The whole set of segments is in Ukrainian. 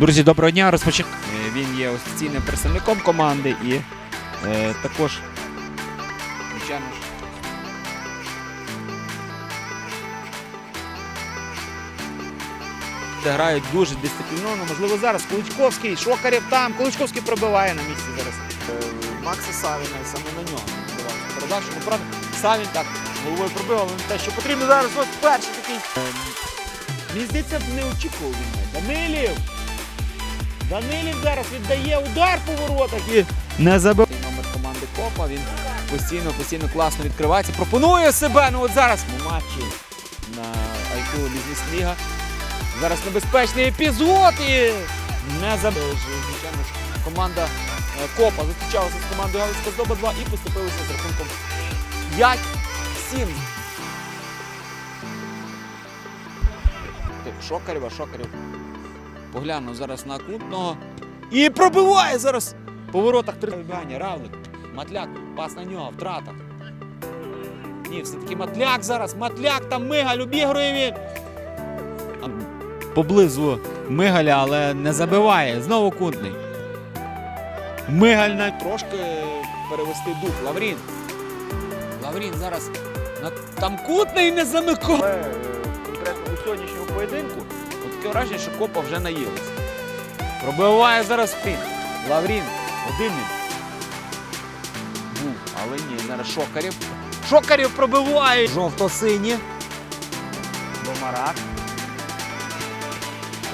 Друзі, доброго дня. Розпоч... Е, Він є офіційним представником команди і е, також, звичайно ж, де грають дуже дисципліновано. Можливо, зараз Куличковський, Шокарєв там. Куличковський пробиває на місці зараз. Е, Макса Савіна і саме на нього передача. Ну, правда, Савін так головою пробив, але не те, що потрібно зараз. Ось перший такий. Е, Мені здається, не очікував він. Данилів! Данилів зараз віддає удар по воротах і не забив. Номер команди Копа. Він постійно, постійно класно відкривається. Пропонує себе. Ну от зараз у матчі на IQ Бізнес Ліга. Зараз небезпечний епізод і не забив. Звичайно ж, команда е, Копа зустрічалася з командою Галицька Здоба 2 і поступилися з рахунком 5-7. Шокарєва, Шокарєв. Поглянув зараз на Кутного. І пробиває зараз по воротах три вибігання. Равлик. Матляк. Пас на нього. Втрата. Ні, все-таки Матляк зараз. Матляк там Мигаль обігрує він. Поблизу Мигаля, але не забиває. Знову Кутний. Мигаль на трошки перевести дух. Лаврін. Лаврін зараз на... там Кутний не замикає. Е, конкретно у сьогоднішньому поєдинку таке враження, що Копа вже наїлася. Пробиває зараз Фрін. Лаврін. Один. Був, але ні, зараз Шокарів. Шокарів пробиває. Жовто-сині. Бомарак.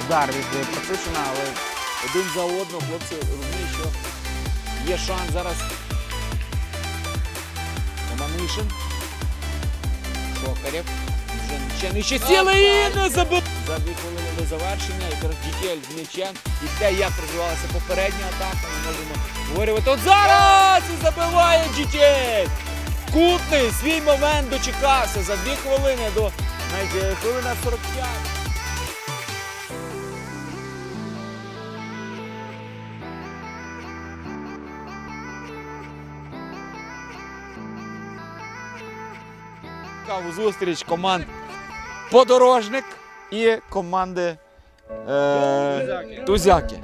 Удар від Процишина, але один за одного хлопці розуміють, що є шанс зараз. Романишин. Шокарів. Вже ще не ще сіли і не забив. Дві хвилини до завершення. Якраз Дітєль з. І те, як розвивалася попередня атака, ми можемо говорити. От зараз і забиває Дітєль. Кутний свій момент дочекався за дві хвилини до навіть хвилина 45. Цікаву зустріч команд Подорожник і команди е, Тузяки.